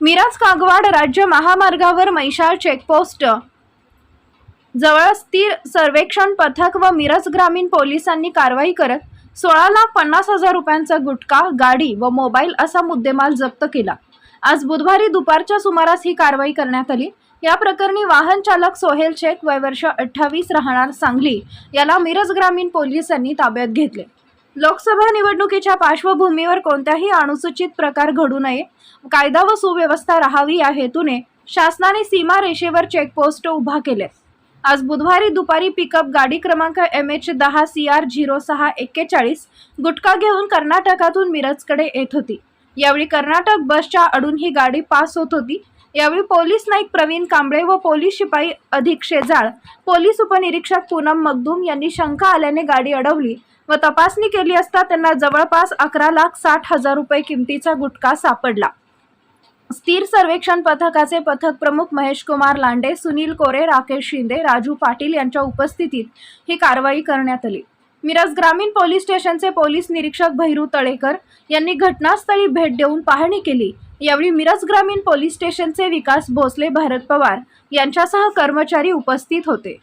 मिरज कागवाड राज्य महामार्गावर मैशाळ चेकपोस्ट जवळ स्थिर सर्वेक्षण पथक व मिरज ग्रामीण पोलिसांनी कारवाई करत सोळा लाख पन्नास हजार रुपयांचा गुटखा गाडी व मोबाईल असा मुद्देमाल जप्त केला. आज बुधवारी दुपारच्या सुमारास ही कारवाई करण्यात आली. या प्रकरणी वाहन चालक सोहेल शेख वय वर्ष अठ्ठावीस राहणार सांगली याला मिरज ग्रामीण पोलिसांनी ताब्यात घेतले. लोकसभा निवडणुकीच्या पार्श्वभूमीवर कोणत्याही अनुसूचित प्रकार घडू नये कायदा व सुव्यवस्था राहावी या हेतूने शासनाने सीमा रेषेवर चेकपोस्ट उभा केले आज बुधवारी दुपारी पिकअप गाडी क्रमांक एम एच दहा सी आर झिरो सहा एक्केचाळीस गुटखा घेऊन कर्नाटकातून मिरजकडे येत होती. यावेळी कर्नाटक बसच्या अडून ही गाडी पास होत होती. यावेळी पोलीस नाईक प्रवीण कांबळे व पोलीस शिपाई अधिक शेजाळ पोलीस उपनिरीक्षक पूनम मगदूम यांनी शंका आल्याने गाडी अडवली व तपासणी केली असता त्यांना जवळपास अकरा लाख साठ हजार रुपये किमतीचा गुटखा सापडला. स्थिर सर्वेक्षण पथकाचे पथक प्रमुख महेश कुमार लांडे सुनील कोरे राकेश शिंदे राजू पाटील यांच्या उपस्थितीत ही कारवाई करण्यात आली. मिरज ग्रामीण पोलीस स्टेशनचे पोलीस निरीक्षक भैरू तळेकर यांनी घटनास्थळी भेट देऊन पाहणी केली. यावेळी मिरज ग्रामीण पोलीस स्टेशनचे विकास भोसले भारत पवार यांच्यासह कर्मचारी उपस्थित होते.